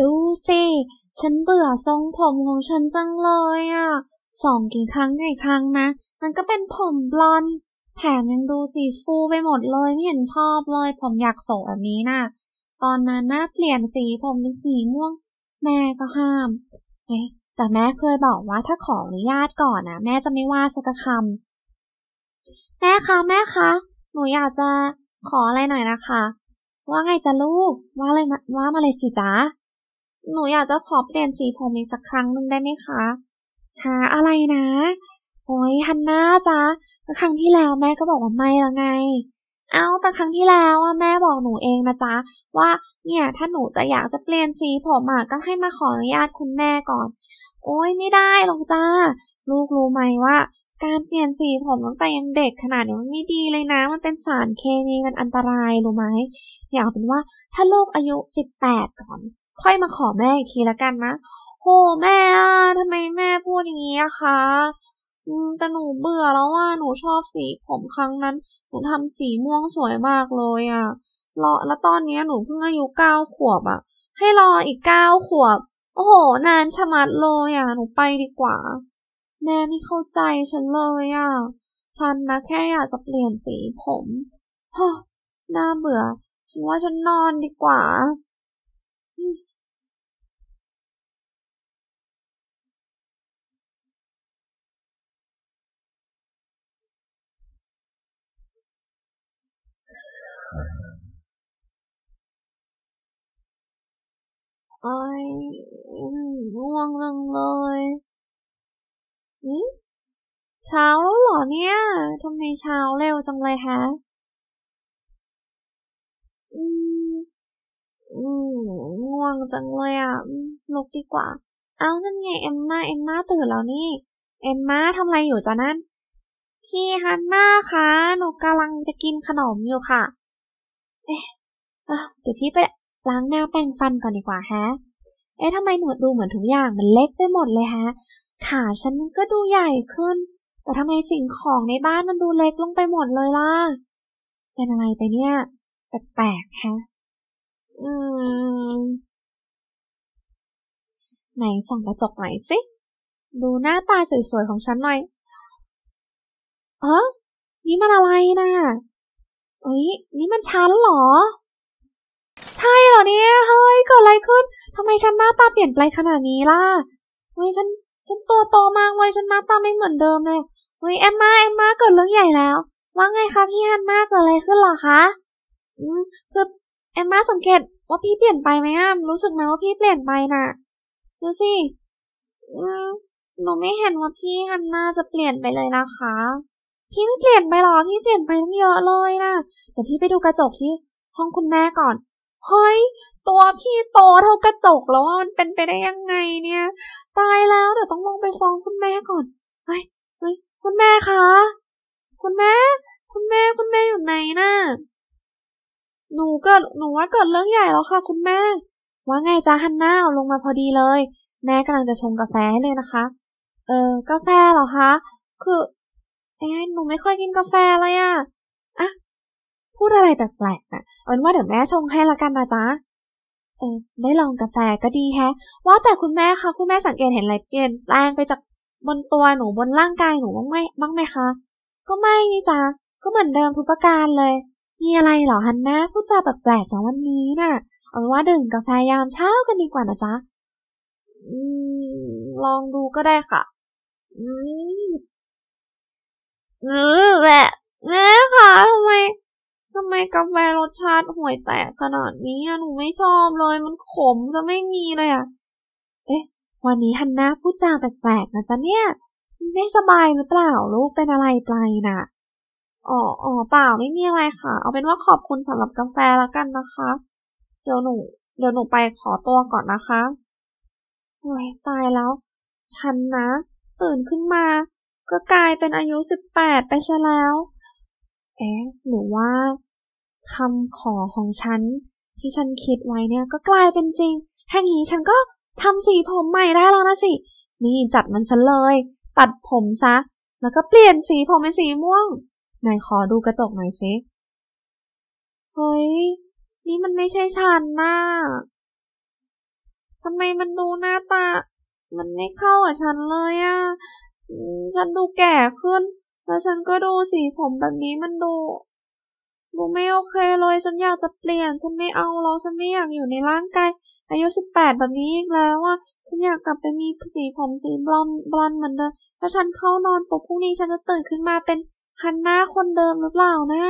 ดูสิ ฉันเบื่อทรงผมของฉันจังเลยอะสองกี่ครั้งกี่ครั้งนะ มันก็เป็นผมบลอนด์ แถมยังดูสีฟูไปหมดเลยไม่เห็นชอบเลย ผมอยากโศกแบบนี้น่ะ ตอนนั้นน่าเปลี่ยนสีผมเป็นสีม่วง แม่ก็ห้าม เอ๊ะ แต่แม่เคยบอกว่าถ้าขออนุญาตก่อนนะแม่จะไม่ว่าสักคำแม่คะแม่คะ หนูอยากจะขออะไรหน่อยนะคะ ว่าไงจ้ะลูก ว่าอะไรว่ามาเลยสิจ๊ะ หนูอยากจะขอเปลี่ยนสีผมอีกสักครั้งหนึ่งได้ไหมคะหาอะไรนะโอ้ยฮันน่าจ๊ะครั้งที่แล้วแม่ก็บอกว่าไม่ล้วไง เอาแต่ครั้งที่แล้วอะแม่บอกหนูเองนะจ๊ะว่าเนี่ยถ้าหนูจะอยากจะเปลี่ยนสีผมอะก็ให้มาขออนุญาตคุณแม่ก่อน โอ้ยไม่ได้หรอกจ้าลูกรู้ไหมว่า การเปลี่ยนสีผมตั้งแต่ยังเด็กขนาดนี้มันไม่ดีเลยนะ มันเป็นสารเคมีมันอันตรายรู้ไหมอยากเป็นว่าถ้าลูกอายุสิบแปดก่อน ค่อยมาขอแม่อีกทีละกันนะโหแม่อะทำไมแม่พูดอย่างนี้อะคะอืมแต่หนูเบื่อแล้วว่าหนูชอบสีผมครั้งนั้น หนูทำสีม่วงสวยมากเลยอะรอแล้วตอนนี้หนูเพิ่งอายุเก้าขวบอะให้รออีกเก้าขวบ โอ้โห นานชะมัดเลยอะ หนูไปดีกว่า แม่ไม่เข้าใจฉันเลยอะ ฉันนะแค่อยากจะเปลี่ยนสีผมฮะน่าเบื่อ ฉันว่าฉันนอนดีกว่า โอ้ยอืมง่วงจังเลยอืมเช้าแล้วเหรอเนี่ยทำไมเช้าเร็วจังเลยฮะ อืม อืมง่วงจังเลยอะลุกดีกว่า เอานั่นไงเอ็มมาเอ็มมาตื่นแล้วนี่ เอ็มมาทำอะไรอยู่จ๊ะนั่นพี่ฮันน่าคะ หนูกำลังจะกินขนมอยู่ค่ะ เอ๊ะเดี๋ยวพี่ไปล้างหน้าแปรงฟันก่อนดีกว่าฮะ เอ๊ะทำไมหนวดดูเหมือนทุกอย่างมันเล็กไปหมดเลยฮะ ขาฉันก็ดูใหญ่ขึ้น แต่ทำไมสิ่งของในบ้านมันดูเล็กลงไปหมดเลยล่ะ เป็นอะไรไปเนี่ย แปลกๆฮะ อืม ไหนส่องกระจกหน่อยสิ ดูหน้าตาสวยๆของฉันหน่อย เออนี่มันอะไรน่ะ เอ้ย นี่มันฉันเหรอ ใช่เหรอเนี่ย เฮ้ย เกิดอะไรขึ้น ทำไมฉันหน้าตาเปลี่ยนไปขนาดนี้ล่ะ เฮ้ย ฉัน ฉันตัวโตมากเลยฉันหน้าตาไม่เหมือนเดิมเลย เฮ้ย แอมมาแอมมาเกิดเรื่องใหญ่แล้ว ว่าไงคะพี่ฮันมาเกิดอะไรขึ้นหรอคะ อืม คือแอมมาสังเกตว่าพี่เปลี่ยนไปไหมอะ รู้สึกไหมว่าพี่เปลี่ยนไปน่ะ ดูสิ อืมหนูไม่เห็นว่าพี่ฮันน่าจะเปลี่ยนไปเลยนะคะ พี่ไม่เปลี่ยนไปหรอพี่เปลี่ยนไปตั้งเยอะเลยนะเดี๋ยวพี่ไปดูกระจกที่ห้องคุณแม่ก่อนเฮ้ยตัวพี่โตเท่ากระจกแล้วมันเป็นไปได้ยังไงเนี่ย ตายแล้วเดี๋ยวต้องลงไปฟ้องคุณแม่ก่อนเฮ้ยเฮ้ยคุณแม่คะคุณแม่ คุณแม่คุณแม่อยู่ไหนน่ะหนูเกิดหนูว่าเกิดเรื่องใหญ่แล้วค่ะ คุณแม่ ว่าไงจ๊ะฮันน่าลงมาพอดีเลย แม่กำลังจะชงกาแฟให้เลยนะคะ เออกาแฟเหรอคะ คือ เอ๊ะหนูไม่ค่อยกินกาแฟเลยอะอะ พูดอะไรแปลกๆน่ะเอาเป็นว่าเดี๋ยวแม่ชงให้ละกันนะจ๊ะ เออ ได้ลองกาแฟก็ดีแฮะ ว่าแต่คุณแม่คะ คุณแม่สังเกตเห็นอะไรเปลี่ยนแปลงไปจากบนตัวหนูบนร่างกายหนูบ้างไหมบ้างไหมคะ ก็ไม่นี่จ๊ะก็เหมือนเดิมทุกประการเลย มีอะไรเหรอฮันน่าพูดจาแปลกๆจากวันนี้น่ะ เอาเป็นว่าดื่มกาแฟยามเช้ากันดีกว่านะจ๊ะ อืม ลองดูก็ได้ค่ะ อืม เออแหละแม่คะทำไมทำไมกาแฟรสชาติห่วยแตกขนาดนี้อะหนูไม่ชอบเลย มันขมจะไม่มีเลยอะเอ๊ะ วันนี้ฮันน่าพูดจาแปลกๆนะจ๊ะเนี่ย ไม่สบายหรือเปล่าลูกเป็นอะไรไปน่ะอ๋ออ๋อเปล่าไม่มีอะไรค่ะ เอาเป็นว่าขอบคุณสำหรับกาแฟแล้วกันนะคะ เดี๋ยวหนู เดี๋ยวหนูไปขอตัวก่อนนะคะโอ้ยตายแล้ว ฉันนะ ตื่นขึ้นมา ก็กลายเป็นอายุสิบแปดไปซะแล้ว เอ๊ะหรือว่าคำขอของฉัน ที่ฉันคิดไว้เนี่ยก็กลายเป็นจริงแค่นี้ฉันก็ทำสีผมใหม่ได้แล้วนะสิ นี่จัดมันฉันเลย ตัดผมซะ แล้วก็เปลี่ยนสีผมเป็นสีม่วงไหนขอดูกระจกหน่อยสิเฮ้ย นี่มันไม่ใช่ฉันน่ะำไมมันดูหน้าตา มันไม่เข้ากับฉันเลยอะ ฉันดูแก่ขึ้น แล้วฉันก็ดูสีผมแบบนี้มันดูดูไม่โอเคเลย ฉันอยากจะเปลี่ยน ฉันไม่เอาแล้ว ฉันไม่อยากอยู่ในร่างกายอายุสิบแปดแบบนี้อีกแล้วอะฉันอยากกลับไปมีสีผมสีบลอนบลอนเหมือนเดิม ถ้าฉันเข้านอนปุ๊บพรุ่งนี้ฉันจะตื่นขึ้นมาเป็นฮันน่าคนเดิมหรือเปล่านะ